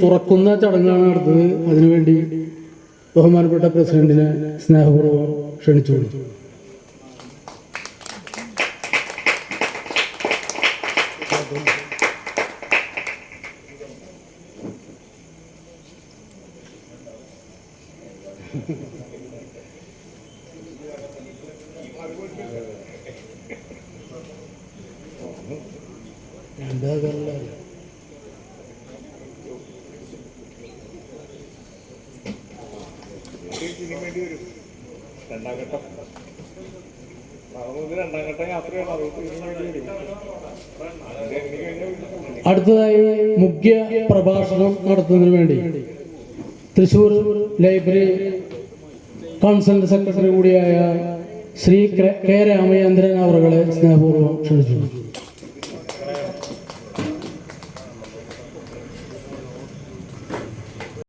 തുറക്കുന്ന ചടങ്ങാണ് നടത്തുന്നത് അതിനുവേണ്ടി ബഹുമാനപ്പെട്ട പ്രസിഡന്റിനെ സ്നേഹപൂർവം ക്ഷണിച്ചു എന്താ വേണ്ടി അടുത്തതായി മുഖ്യ പ്രഭാഷണം നടത്തുന്നതിന് വേണ്ടി തൃശൂർ ലൈബ്രറി കൗൺസിലിന്റെ സെക്രട്ടറി കൂടിയായ ശ്രീ കെ രാമചന്ദ്രൻ അവരുടെ സ്നേഹപൂർവം ക്ഷണിച്ചു.